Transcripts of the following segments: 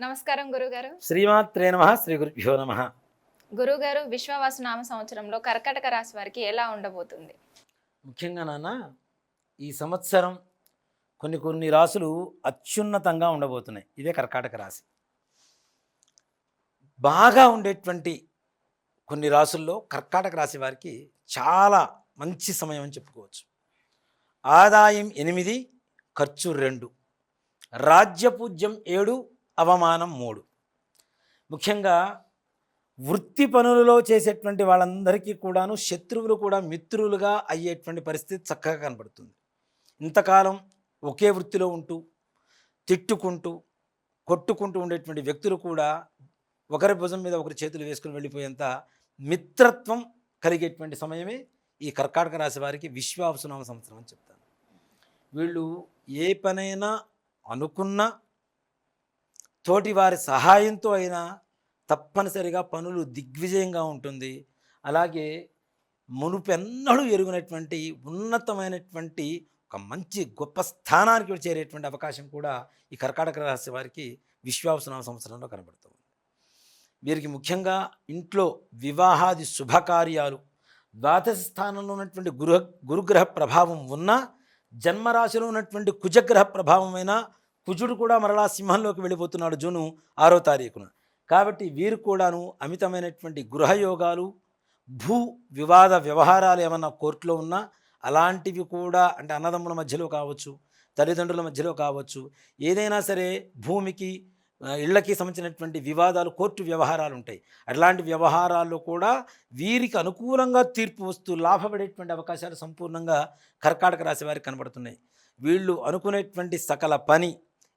నమస్కారం గురుగారు. శ్రీమాత్రే నమ శ్రీ గురుభ్యో నమ. గురుగారు విశ్వవాసు నామ సంవత్సరంలో కర్కటక రాశి వారికి ఎలా ఉండబోతుంది? ముఖ్యంగా నాన్న ఈ సంవత్సరం కొన్ని కొన్ని రాసులు అత్యున్నతంగా ఉండబోతున్నాయి. ఇదే కర్కాటక రాశి. బాగా ఉండేటువంటి కొన్ని రాసుల్లో కర్కాటక రాశి వారికి చాలా మంచి సమయం అని చెప్పుకోవచ్చు. ఆదాయం ఎనిమిది ఖర్చు రెండు. రాజ్యపూజ్యం ఏడు అవమానం మూడు. ముఖ్యంగా వృత్తి పనులలో చేసేటువంటి వాళ్ళందరికీ కూడాను శత్రువులు కూడా మిత్రులుగా అయ్యేటువంటి పరిస్థితి చక్కగా కనబడుతుంది. ఇంతకాలం ఒకే వృత్తిలో ఉంటూ తిట్టుకుంటూ కొట్టుకుంటూ ఉండేటువంటి వ్యక్తులు కూడా ఒకరి భుజం మీద ఒకరి చేతులు వేసుకుని వెళ్ళిపోయేంత మిత్రత్వం కలిగేటువంటి సమయమే ఈ కర్కాటక రాశి వారికి విశ్వావసునామ సంవత్సరం అని చెప్తాను వీళ్ళు ఏ పనైనా అనుకున్నా తోటి వారి సహాయంతో అయినా తప్పనిసరిగా పనులు దిగ్విజయంగా ఉంటుంది. అలాగే మునుపెన్నడూ ఎరుగునటువంటి ఉన్నతమైనటువంటి ఒక మంచి గొప్ప స్థానానికి చేరేటువంటి అవకాశం కూడా ఈ కర్కాటక రాశి వారికి విశ్వాసనామ సంవత్సరంలో కనబడుతుంది వీరికి ముఖ్యంగా ఇంట్లో వివాహాది శుభకార్యాలు ద్వాదశ స్థానంలో ఉన్నటువంటి గురు గురుగ్రహ ప్రభావం ఉన్నా జన్మరాశిలో ఉన్నటువంటి కుజగ్రహ ప్రభావమైన కుజుడు కూడా మరలా సింహంలోకి వెళ్ళిపోతున్నాడు జూను ఆరో తారీఖున. కాబట్టి వీరు కూడాను అమితమైనటువంటి గృహయోగాలు భూ వివాద వ్యవహారాలు ఏమన్నా కోర్టులో ఉన్నా అలాంటివి కూడా అంటే అన్నదమ్ముల మధ్యలో కావచ్చు తల్లిదండ్రుల మధ్యలో కావచ్చు ఏదైనా సరే భూమికి ఇళ్ళకి ఇళ్ళకి సంబంధించినటువంటి వివాదాలు కోర్టు వ్యవహారాలు ఉంటాయి. అట్లాంటి వ్యవహారాల్లో కూడా వీరికి అనుకూలంగా తీర్పు వస్తూ లాభపడేటువంటి అవకాశాలు సంపూర్ణంగా కర్కాటక రాశి వారికి కనబడుతున్నాయి. వీళ్ళు అనుకునేటువంటి సకల పని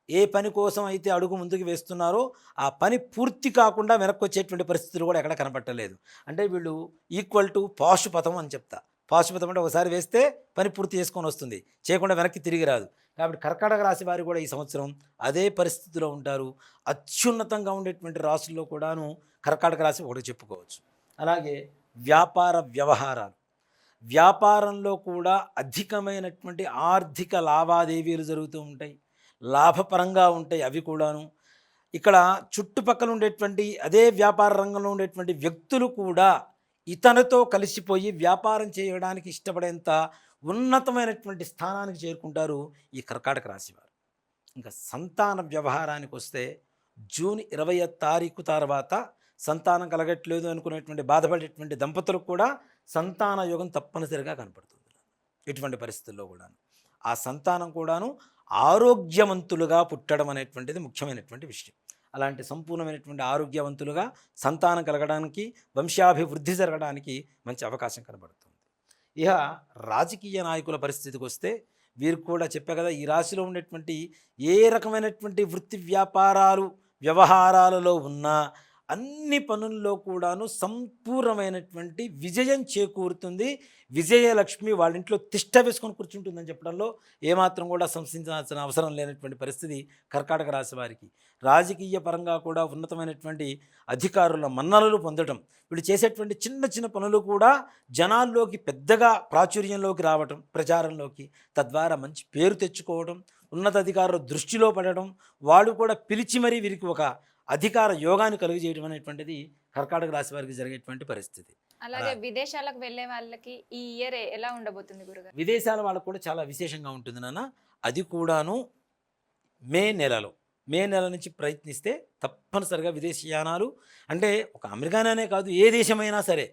ఏ పని కోసం అయితే అడుగు ముందుకు వేస్తున్నారో ఆ పని పూర్తి కాకుండా వెనక్కి వచ్చేటువంటి పరిస్థితులు కూడా ఎక్కడ కనపట్టలేదు. అంటే వీళ్ళు ఈక్వల్ టు పాశుపథం అని చెప్తా. పాశుపథం అంటే ఒకసారి వేస్తే పని పూర్తి చేసుకొని వస్తుంది. చేయకుండా వెనక్కి తిరిగి రాదు. కాబట్టి కర్కాటక రాశి వారు కూడా ఈ సంవత్సరం అదే పరిస్థితిలో ఉంటారు. అత్యున్నతంగా ఉండేటువంటి రాశుల్లో కూడాను కర్కాటక రాశి ఒకటి చెప్పుకోవచ్చు. అలాగే వ్యాపార వ్యవహారాలు. వ్యాపారంలో కూడా అధికమైనటువంటి ఆర్థిక లావాదేవీలు జరుగుతూ ఉంటాయి. లాభపరంగా ఉంటాయి అవి కూడాను. ఇక్కడ చుట్టుపక్కల ఉండేటువంటి అదే వ్యాపార రంగంలో ఉండేటువంటి వ్యక్తులు కూడా ఇతనితో కలిసిపోయి వ్యాపారం చేయడానికి ఇష్టపడేంత ఉన్నతమైనటువంటి స్థానానికి చేరుకుంటారు ఈ కర్కాటక రాశివారు ఇంకా సంతాన వ్యవహారానికి వస్తే జూన్ ఇరవై తారీఖు తర్వాత సంతానం కలగట్లేదు అనుకునేటువంటి బాధపడేటువంటి దంపతులకు కూడా సంతాన యోగం తప్పనిసరిగా కనపడుతుంది. ఇటువంటి పరిస్థితుల్లో కూడాను. ఆ సంతానం కూడాను ఆరోగ్యవంతులుగా పుట్టడం అనేటువంటిది ముఖ్యమైనటువంటి విషయం. అలాంటి సంపూర్ణమైనటువంటి ఆరోగ్యవంతులుగా సంతానం కలగడానికి వంశాభివృద్ధి జరగడానికి మంచి అవకాశం కనబడుతుంది. ఇక రాజకీయ నాయకుల పరిస్థితికి వస్తే వీరు కూడా చెప్పా కదా ఈ రాశిలో ఉండేటువంటి ఏ రకమైనటువంటి వృత్తి వ్యాపారాలు వ్యవహారాలలో ఉన్నా అన్ని పనుల్లో కూడాను సంపూర్ణమైనటువంటి విజయం చేకూరుతుంది. విజయలక్ష్మి వాళ్ళ ఇంట్లో తిష్ట వేసుకొని కూర్చుంటుందని చెప్పడంలో ఏమాత్రం కూడా సంశయించాల్సిన అవసరం లేనటువంటి పరిస్థితి కర్కాటక రాశి వారికి. రాజకీయ పరంగా కూడా ఉన్నతమైనటువంటి అధికారుల మన్ననలు పొందడం వీళ్ళు చేసేటువంటి చిన్న చిన్న పనులు కూడా జనాల్లోకి పెద్దగా ప్రాచుర్యంలోకి రావటం ప్రచారంలోకి తద్వారా మంచి పేరు తెచ్చుకోవడం ఉన్నతాధికారుల దృష్టిలో పడడం వాళ్ళు కూడా పిలిచి మరీ వీరికి ఒక అధికార యోగాన్ని కలుగజేయడం అనేటువంటిది కర్కాటక రాశి వారికి జరిగేటువంటి పరిస్థితి. అలాగే విదేశాలకు వెళ్ళే వాళ్ళకి ఈ ఇయర్ ఎలా ఉండబోతుంది గురుగారు? విదేశాల వాళ్ళకు కూడా చాలా విశేషంగా ఉంటుంది నాన్న. అది కూడాను మే నెలలో. మే నెల నుంచి ప్రయత్నిస్తే తప్పనిసరిగా విదేశీయానాలు అంటే ఒక అమెరికానే కాదు ఏ దేశమైనా సరే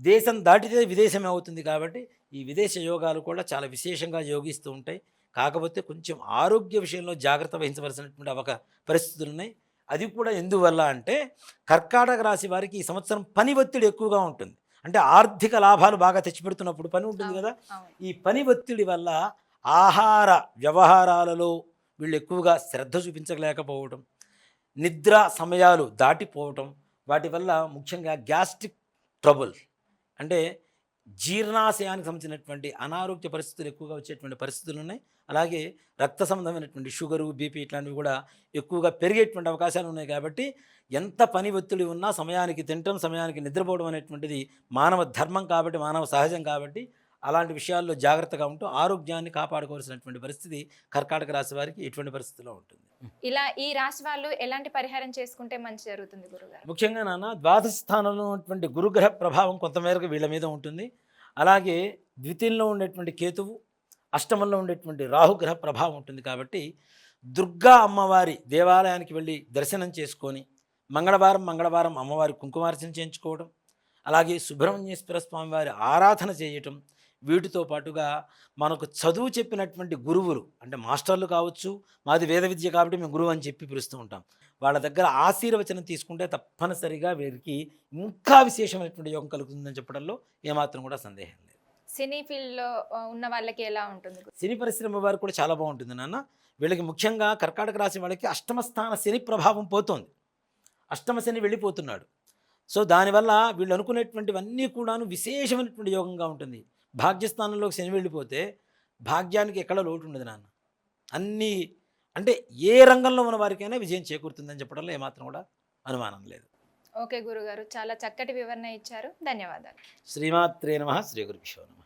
దేశం దాటితే విదేశమే అవుతుంది కాబట్టి ఈ విదేశ యోగాలు కూడా చాలా విశేషంగా యోగిస్తూ ఉంటాయి. కాకపోతే కొంచెం ఆరోగ్య విషయంలో జాగ్రత్త వహించవలసినటువంటి ఒక పరిస్థితులు ఉన్నాయి అది కూడా ఎందువల్ల అంటే కర్కాటక రాశి వారికి ఈ సంవత్సరం పని ఒత్తిడి ఎక్కువగా ఉంటుంది. అంటే ఆర్థిక లాభాలు బాగా తెచ్చిపెడుతున్నప్పుడు పని ఉంటుంది కదా. ఈ పని ఒత్తిడి వల్ల ఆహార వ్యవహారాలలో వీళ్ళు ఎక్కువగా శ్రద్ధ చూపించలేకపోవడం నిద్ర సమయాలు దాటిపోవటం వాటి వల్ల ముఖ్యంగా గ్యాస్ట్రిక్ ట్రబుల్ అంటే జీర్ణాశయానికి సంబంధించినటువంటి అనారోగ్య పరిస్థితులు ఎక్కువగా వచ్చేటువంటి పరిస్థితులు ఉన్నాయి. అలాగే రక్త సంబంధమైనటువంటి షుగరు బీపీ ఇట్లాంటివి కూడా ఎక్కువగా పెరిగేటువంటి అవకాశాలు ఉన్నాయి కాబట్టి ఎంత పని ఒత్తిడి ఉన్నా సమయానికి తినటం సమయానికి నిద్రపోవడం అనేటువంటిది మానవ ధర్మం కాబట్టి మానవ సహజం కాబట్టి అలాంటి విషయాల్లో జాగ్రత్తగా ఉంటూ ఆరోగ్యాన్ని కాపాడుకోవాల్సినటువంటి పరిస్థితి కర్కాటక రాశి వారికి ఎటువంటి పరిస్థితిలో ఉంటుంది. ఇలా ఈ రాశి వాళ్ళు ఎలాంటి పరిహారం చేసుకుంటే మంచి జరుగుతుంది గురుగారు? ముఖ్యంగా నాన్న ద్వాదశ స్థానంలో ఉన్నటువంటి గురుగ్రహ ప్రభావం కొంతమేరకు వీళ్ళ మీద ఉంటుంది. అలాగే ద్వితీయంలో ఉండేటువంటి కేతువు అష్టమంలో ఉండేటువంటి రాహుగ్రహ ప్రభావం ఉంటుంది కాబట్టి దుర్గా అమ్మవారి దేవాలయానికి వెళ్ళి దర్శనం చేసుకొని మంగళవారం మంగళవారం అమ్మవారి కుంకుమార్చన చేయించుకోవడం అలాగే సుబ్రహ్మణ్యేశ్వర స్వామి వారి ఆరాధన చేయటం వీటితో పాటుగా మనకు చదువు చెప్పినటువంటి గురువులు అంటే మాస్టర్లు కావచ్చు మాది వేద విద్య కాబట్టి మేము గురువు అని చెప్పి పిలుస్తూ ఉంటాం. వాళ్ళ దగ్గర ఆశీర్వచనం తీసుకుంటే తప్పనిసరిగా వీరికి ఇంకా విశేషమైనటువంటి యోగం కలుగుతుందని చెప్పడంలో ఏమాత్రం కూడా సందేహం లేదు. సినీ ఫీల్డ్లో ఆ, ఉన్న వాళ్ళకి ఎలా ఉంటుంది సినీ పరిశ్రమ వారు కూడా చాలా బాగుంటుంది నాన్న. వీళ్ళకి ముఖ్యంగా కర్కాటక రాశి వాళ్ళకి అష్టమ స్థాన శని ప్రభావం పోతోంది. అష్టమ శని వెళ్ళిపోతున్నాడు. సో దానివల్ల వీళ్ళు అనుకునేటువంటివన్నీ కూడాను విశేషమైనటువంటి యోగంగా ఉంటుంది. భాగ్యస్థానంలోకి శని వెళ్ళిపోతే భాగ్యానికి ఎక్కడ లోటు ఉండదు నాన్న. అన్నీ అంటే ఏ రంగంలో ఉన్న వారికైనా విజయం చేకూరుతుందని చెప్పడంలో ఏమాత్రం కూడా అనుమానం లేదు. ఓకే గురుగారు చాలా చక్కటి వివరణ ఇచ్చారు. ధన్యవాదాలు. శ్రీమాత్రే నమ శ్రీ గురుభ్యో నమ.